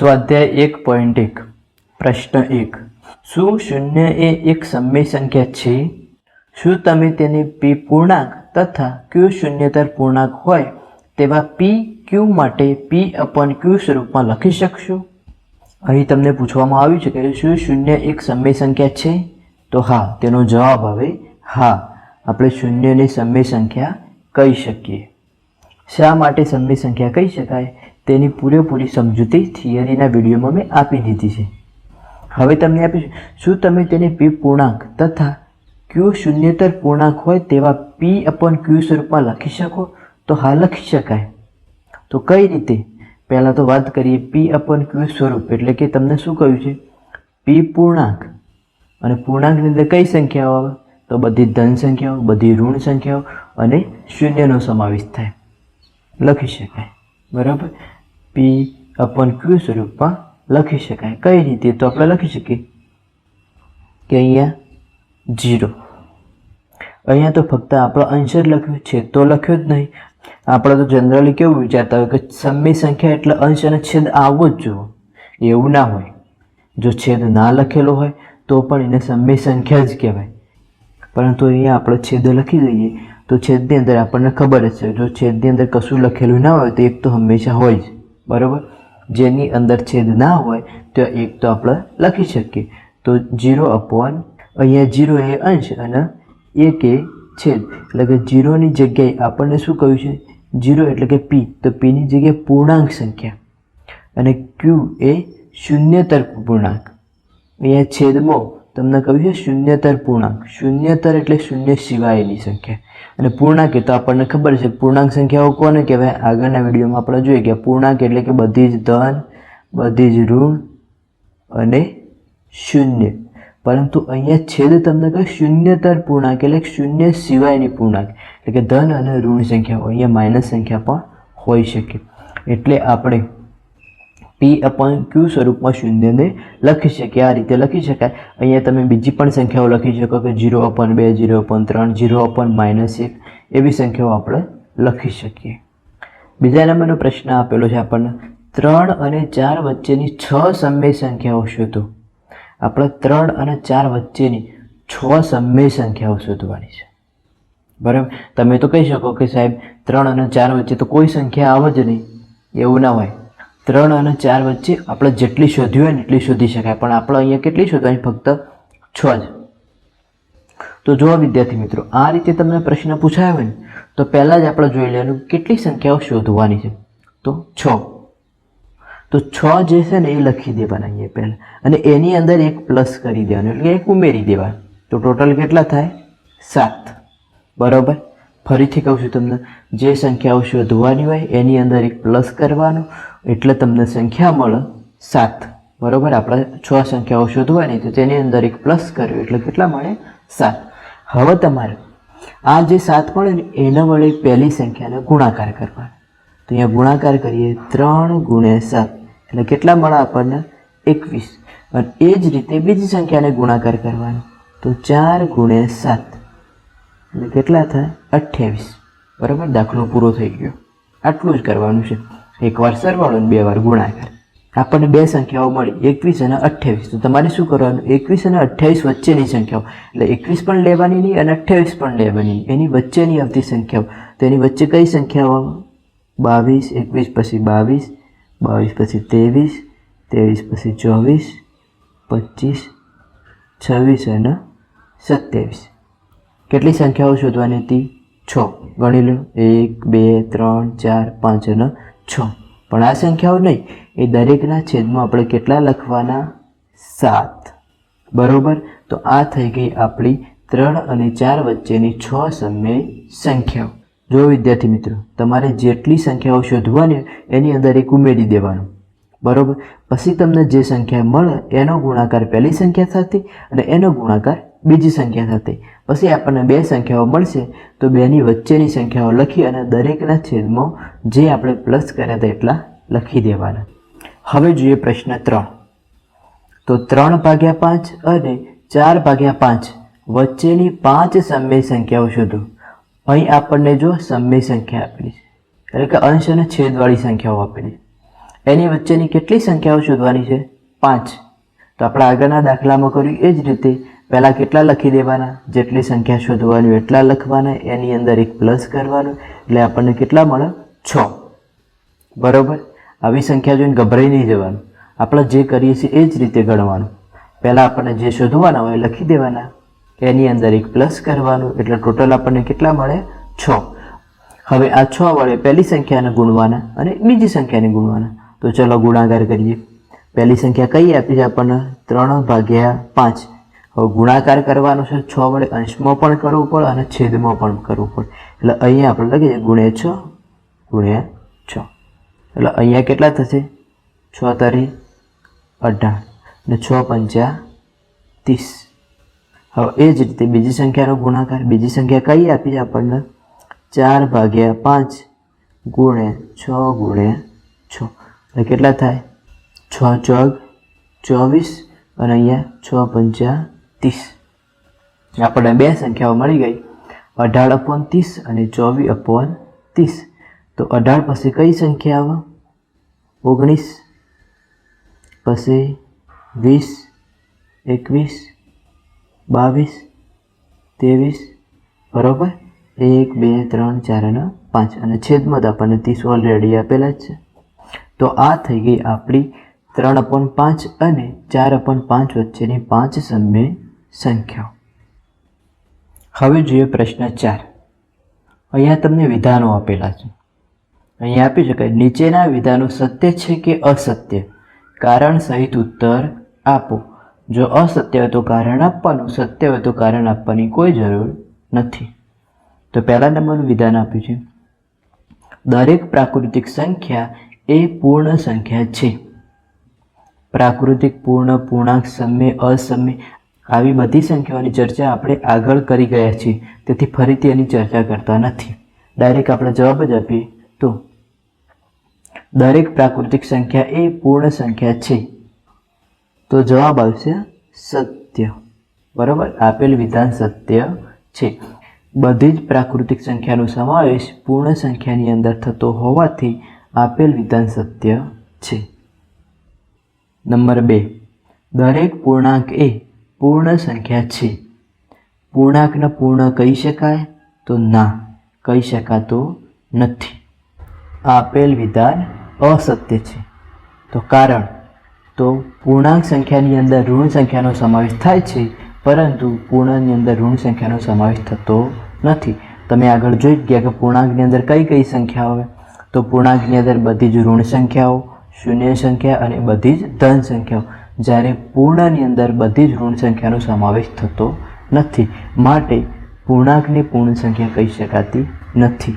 સ્વાધ્યાય એક પોઈન્ટ એક. પ્રશ્ન એક. શું શૂન્ય એ એક સમય સંખ્યા છે? શું તમે તેને પી પૂર્ણાંક તથા ક્યુ શૂન્યતર પૂર્ણાંક હોય તેવા પી ક્યુ માટે પી અપન ક્યુ સ્વરૂપમાં લખી શકશો? અહીં તમને પૂછવામાં આવ્યું છે કે શું શૂન્ય એક સમય સંખ્યા છે? તો હા, તેનો જવાબ આવે હા. આપણે શૂન્યની સમય સંખ્યા કહી શકીએ. શા માટે સમય સંખ્યા કહી શકાય? તેની પૂરેપૂરી સમજૂતી થિયરીના વિડીયોમાં મેં આપી દીધી છે. હવે તમને આપીશું, શું તમે તેને પી પૂર્ણાંક તથા ક્યુ શૂન્યતર પૂર્ણાંક હોય તેવા પી અપન ક્યુ સ્વરૂપમાં લખી શકો? તો હા, લખી શકાય. તો કઈ રીતે? પહેલાં તો વાત કરીએ પી અપન ક્યુ સ્વરૂપ, એટલે કે તમને શું કહ્યું છે? પી પૂર્ણાંક. અને પૂર્ણાંકની અંદર કઈ સંખ્યાઓ આવે? તો બધી ધન સંખ્યાઓ, બધી ઋણ સંખ્યાઓ અને શૂન્યનો સમાવેશ થાય. લખી શકાય. બરાબર? પી અપન ક્યુ સ્વરૂપમાં લખી શકાય. કઈ રીતે? તો આપણે લખી શકીએ. કે અહીંયા જીરો અહીંયા તો ફક્ત આપણો અંશ જ લખ્યો છે, તો લખ્યો જ નહીં. આપણે તો જનરલી કેવું વિચારતા હોય કે સમય સંખ્યા એટલે અંશ અને છેદ આવવો જ જોવો. એવું ના હોય. જો છેદ ના લખેલો હોય, તો પણ એને સમય સંખ્યા જ કહેવાય. પરંતુ અહીંયા આપણે છેદ લખી દઈએ, તો છેદની અંદર આપણને ખબર જ છે. જો છેદની અંદર કશું લખેલું ના હોય, તો એક તો હંમેશા હોય જ. બરાબર? જેની અંદર છેદ ના હોય, તો એક તો આપણે લખી શકીએ. તો જીરો અપોન અહીંયા જીરો એ અંશ અને એક એ છેદ. એટલે કે જીરોની જગ્યાએ આપણને શું કહ્યું છે? જીરો એટલે કે પી. તો પીની જગ્યાએ પૂર્ણાંક સંખ્યા. અને ક્યુ એ શૂન્યતર પૂર્ણાંક. અહીંયા છેદમાં, તમને કહ્યું છે શૂન્યતર પૂર્ણાંક. શૂન્યતર એટલે શૂન્ય સિવાયની સંખ્યા. અને પૂર્ણાંક એ તો આપણને ખબર છે. પૂર્ણાંક સંખ્યાઓ કોને કહેવાય? આગળના વિડીયોમાં આપણે જોઈએ કે પૂર્ણાંક એટલે કે બધી જ ધન, બધી જ ઋણ અને શૂન્ય. પરંતુ અહીંયા છેદ તમને કહે શૂન્યતર પૂર્ણાંક એટલે શૂન્ય સિવાયની પૂર્ણાંક. એટલે કે ધન અને ઋણ સંખ્યાઓ. અહીંયા માઇનસ સંખ્યા પણ હોઈ શકે. એટલે આપણે પી અપોન ક્યુ સ્વરૂપમાં શૂન્યને લખી શકીએ આ રીતે લખી શકાય. અહીંયા તમે બીજી પણ સંખ્યાઓ લખી શકો કે જીરો અપોન બે જીરો અપોન ત્રણ જીરો અપોન માઇનસ એક. એવી સંખ્યાઓ આપણે લખી શકીએ. બીજા નંબરનો પ્રશ્ન આપેલો છે આપણને. ત્રણ અને ચાર વચ્ચેની છ સમય સંખ્યાઓ શોધો. આપણે ત્રણ અને ચાર વચ્ચેની છ સમય સંખ્યાઓ શોધવાની છે. બરાબર? તમે તો કહી શકો કે સાહેબ, ત્રણ અને ચાર વચ્ચે તો કોઈ સંખ્યા આવે જ નહીં. એવું ના હોય. ત્રણ અને ચાર વચ્ચે આપણે જેટલી શોધ્યું હોય ને એટલી શોધી શકાય. પણ આપણે અહીંયા કેટલી શોધવાની ફક્ત છ જ. તો જુઓ વિદ્યાર્થી મિત્રો, આ રીતે તમને પ્રશ્ન પૂછાયો હોય ને, તો પહેલાં જ આપણે જોઈ લેવાનું કેટલી સંખ્યાઓ શોધવાની છે. તો છ. તો છ જે છે ને એ લખી દેવાના અહીંયા પહેલાં. અને એની અંદર એક પ્લસ કરી દેવાનું, એટલે એક ઉમેરી દેવાનું. તો ટોટલ કેટલા થાય? સાત. બરાબર? ફરીથી કહું છું તમને, જે સંખ્યાઓ શોધવાની હોય, એની અંદર એક પ્લસ કરવાનું, એટલે તમને સંખ્યા મળે સાત. બરાબર? આપણે છ સંખ્યાઓ શોધવાની તો તેની અંદર એક પ્લસ કર્યું એટલે કેટલા મળે? સાત. હવે તમારે આ જે સાત મળે ને, એના વડે પહેલી સંખ્યાને ગુણાકાર કરવાનો. તો અહીંયા ગુણાકાર કરીએ ત્રણ ગુણ્યા સાત. એટલે કેટલા મળે આપણને? એકવીસ. અને એ જ રીતે બીજી સંખ્યાને ગુણાકાર કરવાનો. તો ચાર ગુણ્યા સાત. એટલે કેટલા થાય? અઠ્યાવીસ. બરાબર? દાખલો પૂરો થઈ ગયો. આટલું જ કરવાનું છે. એકવાર સરવાળો અને બે વાર ગુણાકાર. આપણને બે સંખ્યાઓ મળી. એકવીસ અને અઠ્યાવીસ. તો તમારે શું કરવાનું? એકવીસ અને અઠ્યાવીસ વચ્ચેની સંખ્યાઓ. એટલે એકવીસ પણ લેવાની નહીં અને અઠ્યાવીસ પણ લેવાની નહીં. એની વચ્ચેની આવતી સંખ્યાઓ. તો એની વચ્ચે કઈ સંખ્યાઓ બાવીસ, એકવીસ પછી બાવીસ બાવીસ પછી ત્રેવીસ ત્રેવીસ પછી ચોવીસ, પચીસ, છવ્વીસ અને સત્યાવીસ. કેટલી સંખ્યાઓ શોધવાની હતી? છ. ગણી લો. એક, બે, ત્રણ, ચાર, પાંચ અને છ. પણ આ સંખ્યાઓ નહીં. એ દરેકના છેદમાં આપણે કેટલા લખવાના? સાત. બરોબર? તો આ થઈ ગઈ આપણી ત્રણ અને ચાર વચ્ચેની છ સમય સંખ્યાઓ. જો વિદ્યાર્થી મિત્રો, તમારે જેટલી સંખ્યાઓ શોધવાની એની અંદર એક ઉમેરી દેવાનું. બરોબર? પછી તમને જે સંખ્યા મળે, એનો ગુણાકાર પહેલી સંખ્યા સાથે અને એનો ગુણાકાર બીજી સંખ્યા થતી. પછી આપણને બે સંખ્યાઓ મળશે, તો બેની વચ્ચેની સંખ્યાઓ લખી અને દરેકના છેદમાં જે આપણે પ્લસ કર્યા હતા એટલા લખી દેવાના. હવે જોઈએ પ્રશ્ન ત્રણ. તો ત્રણ ભાગ્યા પાંચ અને ચાર ભાગ્યા પાંચ વચ્ચેની પાંચ સમય સંખ્યાઓ શોધો. અહીં આપણને જો સમય સંખ્યા આપેલી છે, એટલે કે અંશ અને છેદવાળી સંખ્યાઓ આપેલી એની વચ્ચેની કેટલી સંખ્યાઓ શોધવાની છે? પાંચ. તો આપણે આગળના દાખલામાં કર્યું એ જ રીતે પહેલાં કેટલા લખી દેવાના? જેટલી સંખ્યા શોધવાની એટલા લખવાના. એની અંદર એક પ્લસ કરવાનું. એટલે આપણને કેટલા મળે? છ. બરોબર? આવી સંખ્યા જોઈને ગભરાઈ નહીં જવાનું. આપણે જે કરીએ છીએ એ જ રીતે ગણવાનું. પહેલાં આપણને જે શોધવાના હોય લખી દેવાના. એની અંદર એક પ્લસ કરવાનું. એટલે ટોટલ આપણને કેટલા મળે? છ. હવે આ છ વડે પહેલી સંખ્યાને ગુણવાના અને બીજી સંખ્યાને ગુણવાના. તો ચલો ગુણાકાર કરીએ. પહેલી સંખ્યા કઈ આપી છે આપણને? ત્રણ ભાગ્યા પાંચ. ગુણાકાર કરવાનો છે, છ વડે અંશમાં પણ કરવું પડે અને છેદમાં પણ કરવું પડે. એટલે અહીંયા આપણે લખીએ ગુણ્યા છ ગુણ્યા છ. એટલે અહીંયા કેટલા થશે? છ તારી અઢાર ને છ પંચા ત્રીસ. હવે એ જ રીતે બીજી સંખ્યાનો ગુણાકાર, બીજી સંખ્યા કઈ આપી છે આપણને? ચાર ભાગ્યા પાંચ ગુણ્યા છ ગુણ્યા છ. એટલે કેટલા થાય? છ ચોગ ચોવીસ અને અહીંયા છ પંચા ત્રીસ. આપણને બે સંખ્યાઓ મળી ગઈ. અઢાર અપોન ત્રીસ અને ચોવીસ અપોન ત્રીસ. તો અઢાર પછી કઈ સંખ્યા આવે? ઓગણીસ. પછી વીસ, એકવીસ, બાવીસ, ત્રેવીસ. બરાબર? એક, બે, ત્રણ, ચાર અને પાંચ. અને છેદમાં તો આપણને ત્રીસ ઓલરેડી આપેલા જ છે. તો આ થઈ ગઈ આપણી ત્રણ અપોન પાંચ અને ચાર અપોન પાંચ વચ્ચેની પાંચ સમય સંખ્યાઓ હવે જોઈએ પ્રશ્ન ચાર. અહીંયા તમને વિધાનો આપેલા છે. અહીંયા આપી શકાય, નીચેના વિધાનો સત્ય છે કે અસત્ય? કારણ સહિત ઉત્તર આપો. જો અસત્ય હોય તો કારણ આપવાનું, સત્ય હોય તો કારણ આપવાની કોઈ જરૂર નથી. તો પહેલા નંબરનું વિધાન આપ્યું છે. દરેક પ્રાકૃતિક સંખ્યા એ પૂર્ણ સંખ્યા છે. પ્રાકૃતિક પૂર્ણ, પૂર્ણાંક, સમય, અસમય આવી બધી સંખ્યાઓની ચર્ચા આપણે આગળ કરી ગયા છીએ. તેથી ફરીથી એની ચર્ચા કરતા નથી. ડાયરેક્ટ આપણે જવાબ જ આપીએ તો, દરેક પ્રાકૃતિક સંખ્યા એ પૂર્ણ સંખ્યા છે. તો જવાબ આવશે સત્ય. બરાબર? આપેલ વિધાન સત્ય છે. બધી જ પ્રાકૃતિક સંખ્યાનો સમાવેશ પૂર્ણ સંખ્યાની અંદર થતો હોવાથી આપેલ વિધાન સત્ય છે. નંબર બે. દરેક પૂર્ણાંક એ પૂર્ણ સંખ્યા છે. પૂર્ણાંકને પૂર્ણ કહી શકાય તો ના, કહી શકાતો નથી. આપેલ વિધાન અસત્ય છે. તો કારણ, તો પૂર્ણાંક સંખ્યાની અંદર ઋણ સંખ્યાનો સમાવેશ થાય છે, પરંતુ પૂર્ણની અંદર ઋણ સંખ્યાનો સમાવેશ થતો નથી. તમે આગળ જોઈ ગયા કે પૂર્ણાંકની અંદર કઈ કઈ સંખ્યા આવે? તો પૂર્ણાંકની અંદર બધી જ ઋણ સંખ્યાઓ, શૂન્ય સંખ્યા અને બધી જ ધન સંખ્યાઓ. જ્યારે પૂર્ણની અંદર બધી જ ઋણ સંખ્યાનો સમાવેશ થતો નથી. માટે પૂર્ણાંકને પૂર્ણ સંખ્યા કહી શકાતી નથી.